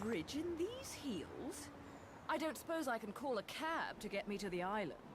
bridge in these heels? I don't suppose I can call a cab to get me to the island.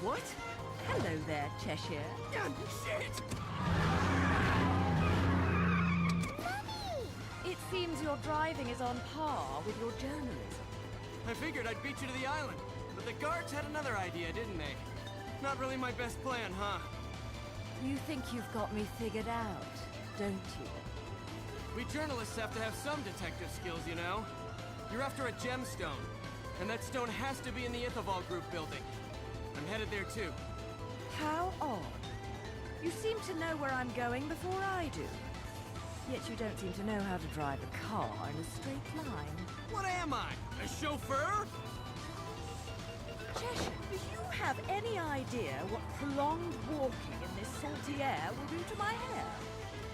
What? Hello there, Cheshire. Ah, Shit! Mummy! It seems your driving is on par with your journalism. I figured I'd beat you to the island, but the guards had another idea, didn't they? Not really my best plan, huh? You think you've got me figured out, don't you? We journalists have to have some detective skills, you know? You're after a gemstone, and that stone has to be in the Ithaval Group building. I'm headed there too. How odd. You seem to know where I'm going before I do. Yet you don't seem to know how to drive a car in a straight line. What am I? A chauffeur? Cheshire, do you have any idea what prolonged walking in this salty air will do to my hair?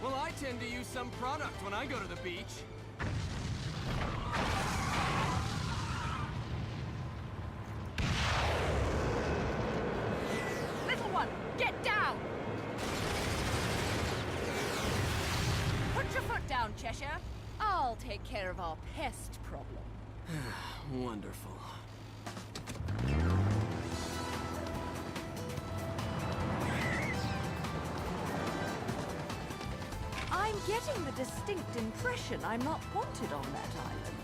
Well, I tend to use some product when I go to the beach. Care of our pest problem. Wonderful. I'm getting the distinct impression I'm not wanted on that island.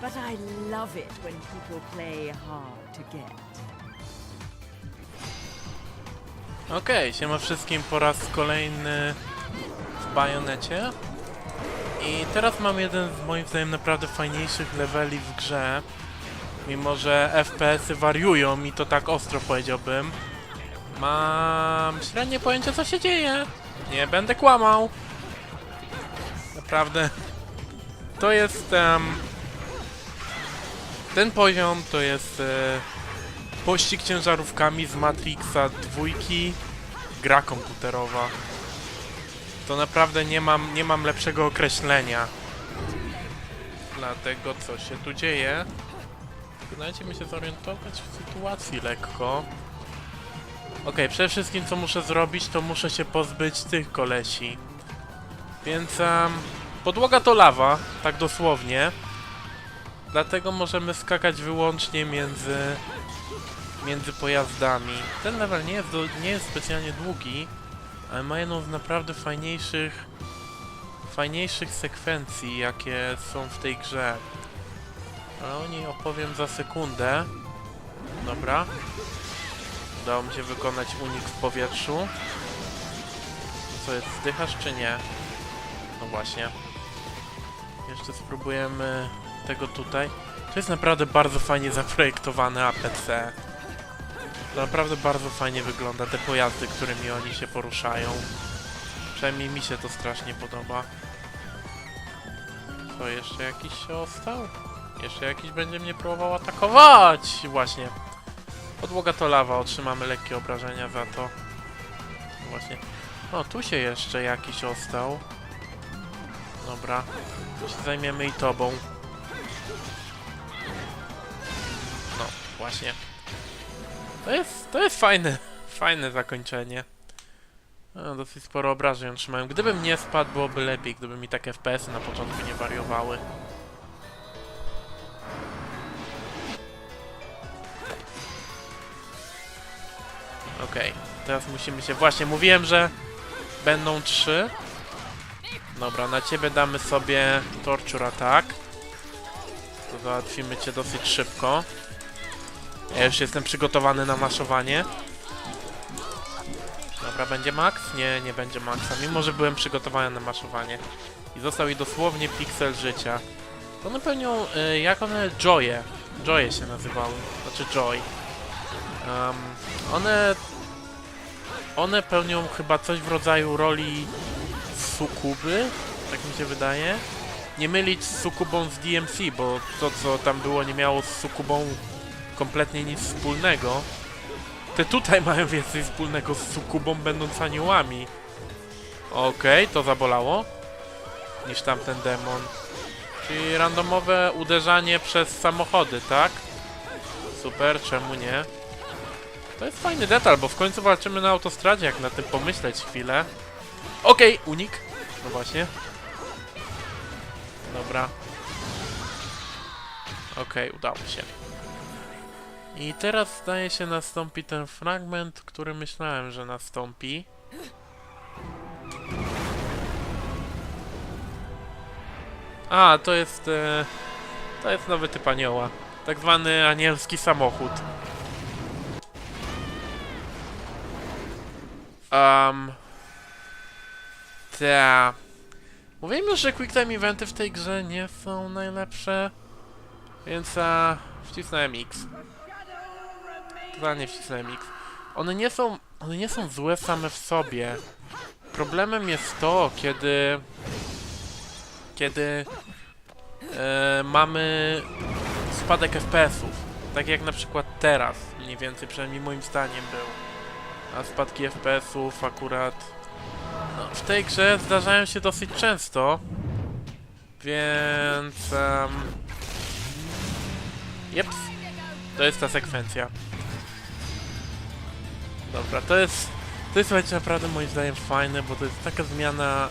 But I love it when people play hard to get. Okej, siema wszystkim po raz kolejny w Bajonecie. I teraz mam jeden z moim zdaniem naprawdę fajniejszych leveli w grze. Mimo, że FPS-y wariują i to tak ostro powiedziałbym. Mam średnie pojęcie co się dzieje. Nie będę kłamał. Naprawdę. To jest... em, ten poziom to jest... E, Pościg ciężarówkami z Matrixa dwójki, gra komputerowa. To naprawdę nie mam, nie mam lepszego określenia. Dlatego co się tu dzieje? Dajcie mi się zorientować w sytuacji lekko. Okej, przede wszystkim co muszę zrobić, to muszę się pozbyć tych kolesi. Więc em, podłoga to lawa, tak dosłownie. Dlatego możemy skakać wyłącznie między między pojazdami. Ten level nie jest, do, nie jest specjalnie długi, ale ma jedną z naprawdę fajniejszych fajniejszych sekwencji, jakie są w tej grze. Ale o niej opowiem za sekundę. Dobra. Udało mi się wykonać unik w powietrzu. Co jest, zdychasz czy nie? No właśnie. Jeszcze spróbujemy tego tutaj. To jest naprawdę bardzo fajnie zaprojektowane APC. To naprawdę bardzo fajnie wygląda te pojazdy, którymi oni się poruszają. Przynajmniej mi się to strasznie podoba. Co, jeszcze jakiś się ostał? Jeszcze jakiś będzie mnie próbował atakować! Właśnie. Podłoga to lawa, otrzymamy lekkie obrażenia za to. Właśnie. O, tu się jeszcze jakiś ostał. Dobra. To się zajmiemy i tobą. No, właśnie. To jest, to jest fajne, fajne zakończenie. No, dosyć sporo obrażeń otrzymałem. Gdybym nie spadł, byłoby lepiej, gdyby mi takie FPS-y na początku nie wariowały. Okej, teraz musimy się... Właśnie, mówiłem, że będą trzy. Dobra, na ciebie damy sobie Torture Attack. To załatwimy cię dosyć szybko. Ja już jestem przygotowany na maszowanie. Dobra, będzie max? Nie, nie będzie maxa, mimo że byłem przygotowany na maszowanie. I został mi dosłownie piksel życia. One pełnią, y, jak one, Joye. Joye się nazywały, znaczy Joy. Um, one, one pełnią chyba coś w rodzaju roli sukuby, tak mi się wydaje. Nie mylić z sukubą z DMC, bo to co tam było nie miało z sukubą kompletnie nic wspólnego. Te tutaj mają więcej wspólnego z sukubą, będąc aniołami. Okej, to zabolało. Niż tamten demon. Czyli randomowe uderzanie przez samochody, tak? Super, czemu nie? To jest fajny detal, bo w końcu walczymy na autostradzie, jak na tym pomyśleć chwilę. Okej, unik. No właśnie. Dobra. Okej, udało się. I teraz zdaje się nastąpi ten fragment, który myślałem, że nastąpi. A, to jest... E, to jest nowy typ anioła. Tak zwany anielski samochód. Um, ta. Mówiłem już, że quick time eventy w tej grze nie są najlepsze. Więc a, wcisnąłem X. Totalnie wcisnąłem X. One nie są. One nie są złe same w sobie. Problemem jest to, kiedy. Kiedy e, mamy spadek FPS-ów. Tak jak na przykład teraz, mniej więcej, przynajmniej moim zdaniem był. A spadki FPS-ów akurat no, w tej grze zdarzają się dosyć często. Więc... Um, jeps. To jest ta sekwencja. Dobra, to jest... To jest słuchajcie naprawdę moim zdaniem fajne, bo to jest taka zmiana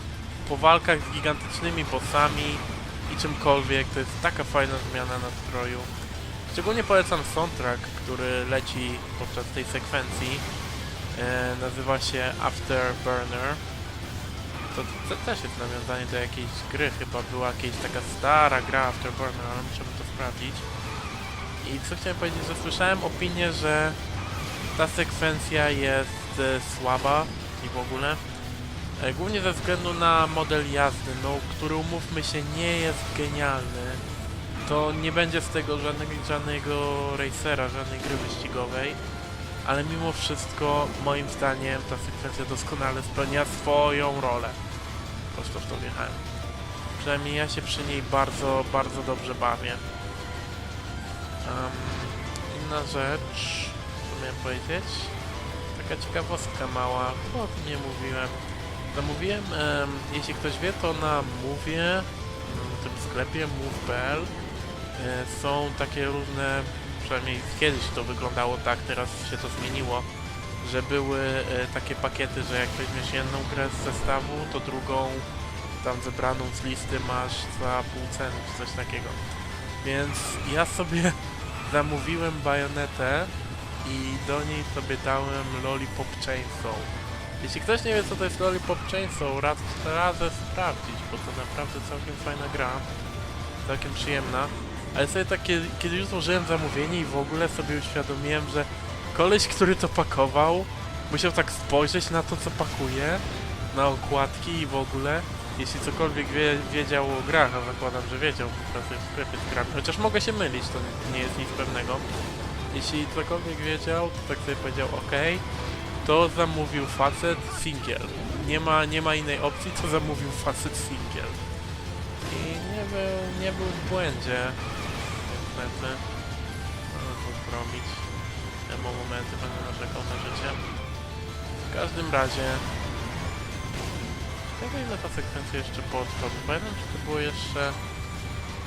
po walkach z gigantycznymi bossami i czymkolwiek. To jest taka fajna zmiana nastroju. Szczególnie polecam soundtrack, który leci podczas tej sekwencji. E, nazywa się Afterburner. To, to też jest nawiązanie do jakiejś gry, chyba była jakaś taka stara gra Afterburner, ale musimy to sprawdzić. I co chciałem powiedzieć, że słyszałem opinię, że ta sekwencja jest e, słaba i w ogóle. E, głównie ze względu na model jazdy, no, który umówmy się nie jest genialny. To nie będzie z tego żadnego, żadnego racera, żadnej gry wyścigowej ale mimo wszystko moim zdaniem ta sekwencja doskonale spełnia swoją rolę. Prosto w to wjechałem. Przynajmniej ja się przy niej bardzo, bardzo dobrze bawię. Inna rzecz, miałem powiedzieć? Taka ciekawostka mała, o tym nie mówiłem. Zamówiłem, em, jeśli ktoś wie, to na Mowie, w tym sklepie move.pl e, są takie różne przynajmniej kiedyś to wyglądało tak, teraz się to zmieniło, że były e, takie pakiety, że jak weźmiesz jedną grę z zestawu, to drugą tam wybraną z listy masz za pół ceny czy coś takiego. Więc ja sobie zamówiłem bajonetę i do niej sobie dałem Lollipop Chainsaw. Jeśli ktoś nie wie co to jest Lollipop Chainsaw, raz, radzę sprawdzić, bo to naprawdę całkiem fajna gra. Całkiem przyjemna. Ale sobie tak, kiedy, już złożyłem zamówienie i w ogóle sobie uświadomiłem, że koleś, który to pakował, musiał tak spojrzeć na to, co pakuje, na okładki i w ogóle. Jeśli cokolwiek wie, wiedział o grach, a zakładam, że wiedział, bo pracuje w sklepie z grami, chociaż mogę się mylić, to nie jest nic pewnego. Jeśli cokolwiek wiedział, to tak sobie powiedział, ok, to zamówił facet singiel. Nie ma, nie ma innej opcji, to zamówił facet singiel. I nie był, nie był w błędzie. Niestety. Zrobić. Emo momenty będę narzekał na życie. W każdym razie... Tego ile ta sekwencja jeszcze potrwa. Pamiętam, czy to było jeszcze...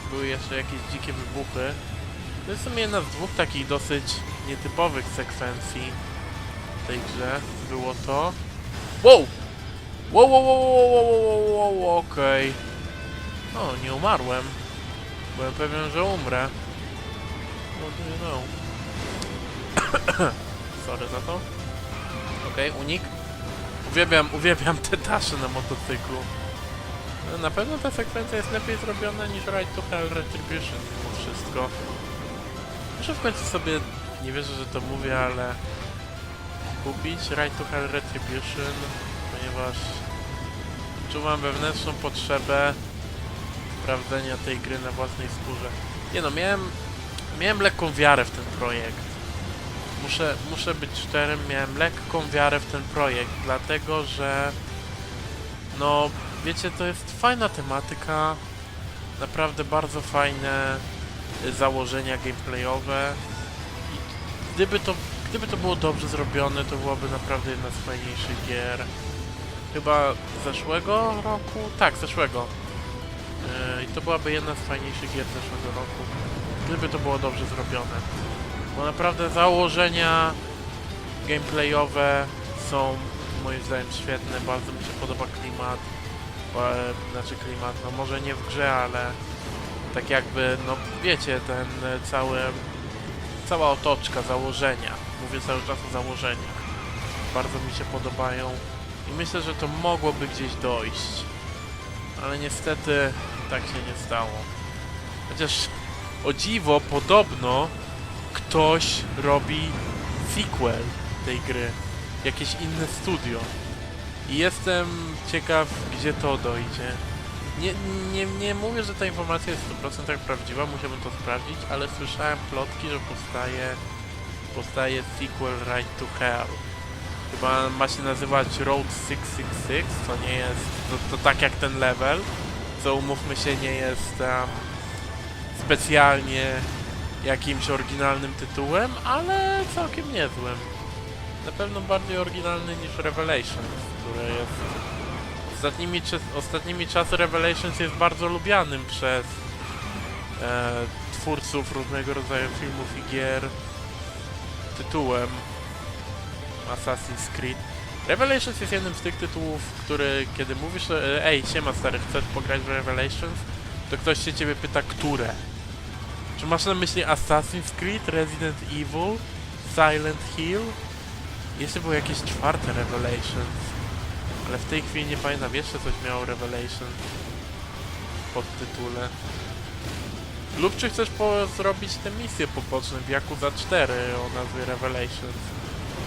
Były jeszcze jakieś dzikie wybuchy. To jest w sumie jedna z dwóch takich dosyć nietypowych sekwencji w tej grze. Było to... Wow! Wow, wow, wow, wow, wow, wow, wow, okej. O, nie umarłem. Byłem pewien, że umrę. Do you know? Sorry za to. Okej, unik. Uwielbiam, uwielbiam te dasze na motocyklu. No, Na pewno ta sekwencja jest lepiej zrobiona niż Ride to Hell Retribution mimo wszystko. Muszę w końcu sobie, nie wierzę, że to mówię, ale kupić Ride to Hell Retribution, ponieważ czuwam wewnętrzną potrzebę sprawdzenia tej gry na własnej skórze. Nie no, miałem, miałem lekką wiarę w ten projekt. Muszę, muszę być szczerym, miałem lekką wiarę w ten projekt, dlatego że no, wiecie, to jest fajna tematyka, naprawdę bardzo fajne założenia gameplayowe i gdyby to, gdyby to było dobrze zrobione, to byłaby naprawdę jedna z fajniejszych gier. Chyba zeszłego roku? Tak, zeszłego. Yy, I to byłaby jedna z fajniejszych gier zeszłego roku, gdyby to było dobrze zrobione. Bo naprawdę założenia gameplayowe są moim zdaniem świetne, bardzo mi się podoba klimat, e, znaczy klimat, no może nie w grze, ale tak jakby, no wiecie, ten e, cały, cała otoczka, założenia, mówię cały czas o założeniach, bardzo mi się podobają i myślę, że to mogłoby gdzieś dojść, ale niestety tak się nie stało. Chociaż o dziwo, podobno ktoś robi sequel tej gry. Jakieś inne studio. I jestem ciekaw, gdzie to dojdzie. Nie, nie, nie mówię, że ta informacja jest w 100% prawdziwa, musiałbym to sprawdzić, ale słyszałem plotki, że powstaje, powstaje sequel Ride to Hell. Chyba ma się nazywać Road 666, co nie jest, to, to tak jak ten level, co umówmy się nie jest um, specjalnie jakimś oryginalnym tytułem, ale całkiem niezłym. Na pewno bardziej oryginalny niż Revelations, które jest... Ostatnimi, ostatnimi czasy Revelations jest bardzo lubianym przez e, twórców różnego rodzaju filmów i gier tytułem Assassin's Creed. Revelations jest jednym z tych tytułów, który kiedy mówisz, e, ej, siema stary, chcesz pograć w Revelations? To ktoś się ciebie pyta, które? Czy masz na myśli Assassin's Creed, Resident Evil, Silent Hill? Jeszcze było jakieś czwarte Revelations. Ale w tej chwili nie pamiętam, jeszcze coś miało Revelations pod tytule. Lub czy chcesz po zrobić te misje poboczne w Yakuza 4 o nazwie Revelations?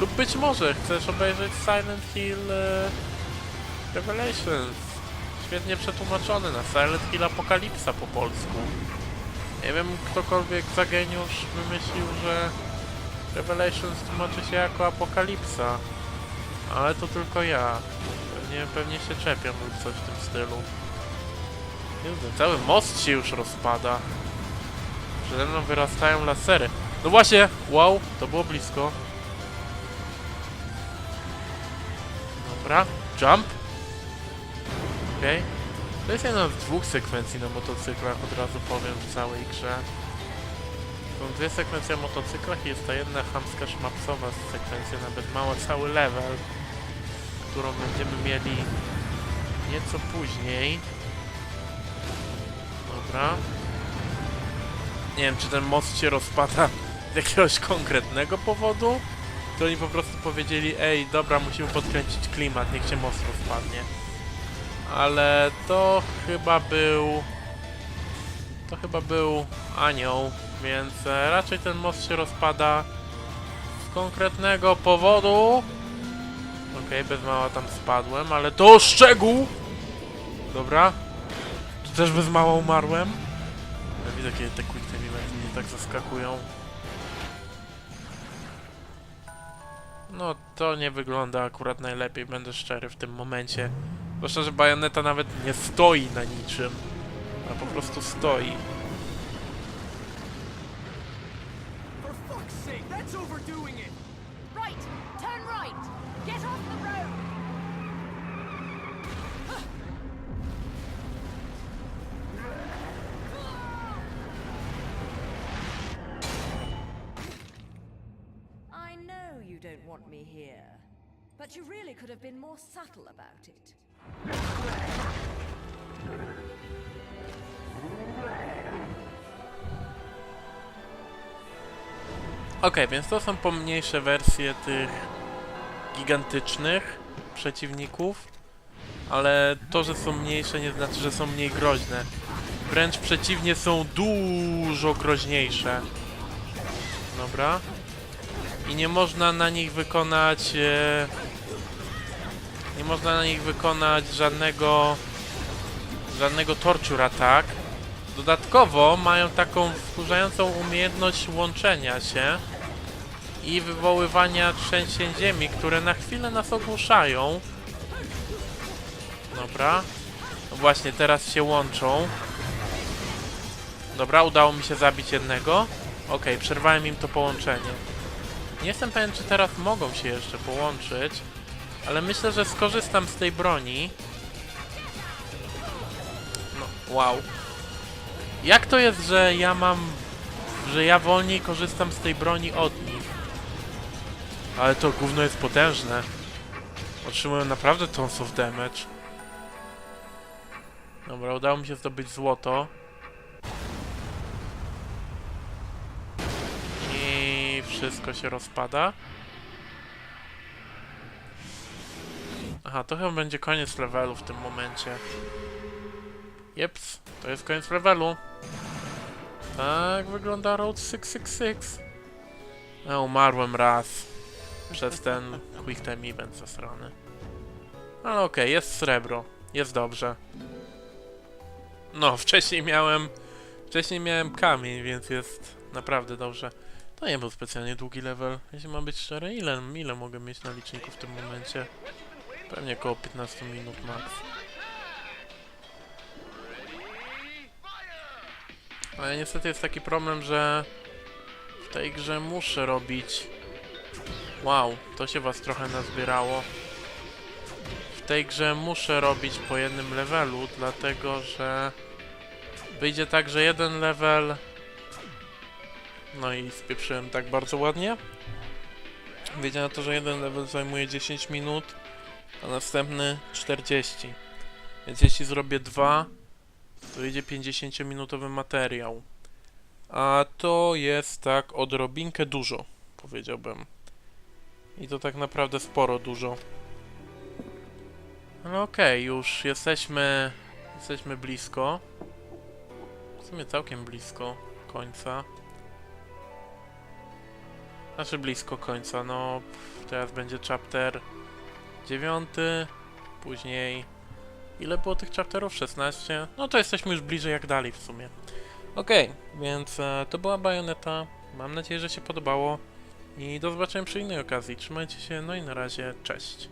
Lub być może chcesz obejrzeć Silent Hill e, Revelations. Świetnie przetłumaczony na Silent Hill Apokalipsa po polsku. Nie wiem, ktokolwiek za geniusz wymyślił, że Revelations tłumaczy się jako apokalipsa. Ale to tylko ja. Pewnie, pewnie się czepiam lub coś w tym stylu. Jezu, cały most się już rozpada. Przede mną wyrastają lasery. No właśnie! Wow, to było blisko. Dobra, jump. Okej. To jest jedna z dwóch sekwencji na motocyklach, od razu powiem, w całej grze. Są dwie sekwencje o motocyklach i jest ta jedna chamska szmapsowa sekwencja, nawet mała, cały level, którą będziemy mieli nieco później. Dobra. Nie wiem, czy ten most się rozpada z jakiegoś konkretnego powodu, to oni po prostu powiedzieli, ej, dobra, musimy podkręcić klimat, niech się most rozpadnie. Ale to chyba był... To chyba był anioł, więc e, raczej ten most się rozpada z konkretnego powodu. Okej, bez mała tam spadłem, ale to szczegół! Dobra. Tu też bez mała umarłem. Ja widzę, kiedy te quick time mnie tak zaskakują. No, to nie wygląda akurat najlepiej, będę szczery w tym momencie. Zwłaszcza, że bajoneta nawet nie stoi na niczym. A po prostu stoi. You don't want me here, but you really could have been more subtle about it. Okej, więc to są pomniejsze wersje tych gigantycznych przeciwników, ale to, że są mniejsze nie znaczy, że są mniej groźne. Wręcz przeciwnie, są dużo groźniejsze. Dobra. I nie można na nich wykonać... E, nie można na nich wykonać żadnego... żadnego torture attack. Dodatkowo mają taką wkurzającą umiejętność łączenia się i wywoływania trzęsień ziemi, które na chwilę nas ogłuszają. Dobra. No właśnie, teraz się łączą. Dobra, udało mi się zabić jednego. Okej, przerwałem im to połączenie. Nie jestem pewien, czy teraz mogą się jeszcze połączyć, ale myślę, że skorzystam z tej broni. No, wow. Jak to jest, że ja mam... że ja wolniej korzystam z tej broni od nich? Ale to gówno jest potężne. Otrzymują naprawdę tons of damage. Dobra, udało mi się zdobyć złoto. I wszystko się rozpada. Aha, to chyba będzie koniec levelu w tym momencie. Jeps, to jest koniec levelu. Tak wygląda Road 666. Ja umarłem raz. Przez ten quick time event zasrany. Ale okej, jest srebro. Jest dobrze. No, wcześniej miałem... Wcześniej miałem kamień, więc jest naprawdę dobrze. To nie był specjalnie długi level. Jeśli mam być szczery, ile, ile mogę mieć na liczniku w tym momencie? Pewnie około 15 minut max. Ale niestety jest taki problem, że w tej grze muszę robić... Wow, to się was trochę nazbierało. W tej grze muszę robić po jednym levelu, dlatego że wyjdzie tak, że jeden level... No i spieprzyłem tak bardzo ładnie. Wyjdzie na to, że jeden level zajmuje 10 minut, a następny 40. Więc jeśli zrobię dwa, to idzie 50-minutowy materiał. A to jest tak odrobinkę dużo, powiedziałbym. I to tak naprawdę sporo dużo. No okej, już jesteśmy... Jesteśmy blisko. W sumie całkiem blisko końca. Znaczy blisko końca, no... Teraz będzie chapter 9, później... Ile było tych chapterów? 16? No to jesteśmy już bliżej jak dalej w sumie. Okej, więc e, to była Bajoneta. Mam nadzieję, że się podobało. I do zobaczenia przy innej okazji. Trzymajcie się, no i na razie, cześć.